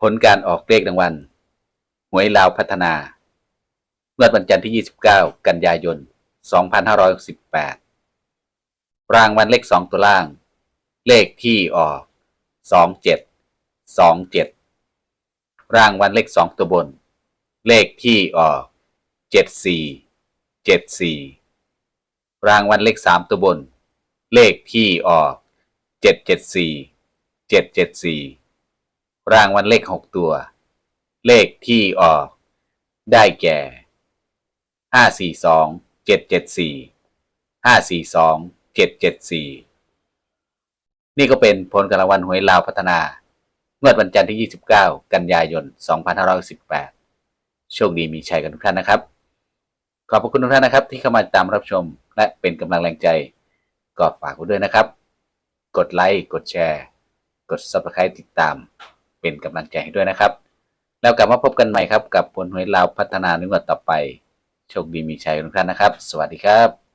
ผลการออกเลขรางวัลหวยลาวพัฒนา เมื่อวันจันทร์ที่ 29 กันยายน 2518รางวัลเลข 2 ตัวล่าง เลขที่ออก 27 27 รางวัลเลข 2 ตัวบน เลขที่ออก 74 74 รางวัลเลข 3 ตัวบน เลขที่ออก 774 774 รางวัลเลข6ตัว เลขที่ออก ได้แก่ห้าสี่สองเจ็ดเจ็ดสี่ห้าสี่สองเจ็ดเจ็ดสี่นี่ก็เป็นผลการรางวัลหวยลาวพัฒนาเมื่อวันจันทร์ที่ 29 กันยายน 2518 โชคดีมีชัยกันทุกท่านนะครับ ขอบพระคุณทุกท่านนะครับ ที่เข้ามาตามรับชมและเป็นกำลังแรงใจ ก็ฝากไว้ด้วยนะครับ กดไลค์ กดแชร์ กด subscribe ติดตาม เป็นกำลังใจให้ด้วยนะครับ แล้วกลับมาพบกันใหม่ครับ กับผลหวยลาวพัฒนาในงวดต่อไป โชคดีมีชัยทุกท่านนะครับ สวัสดีครับ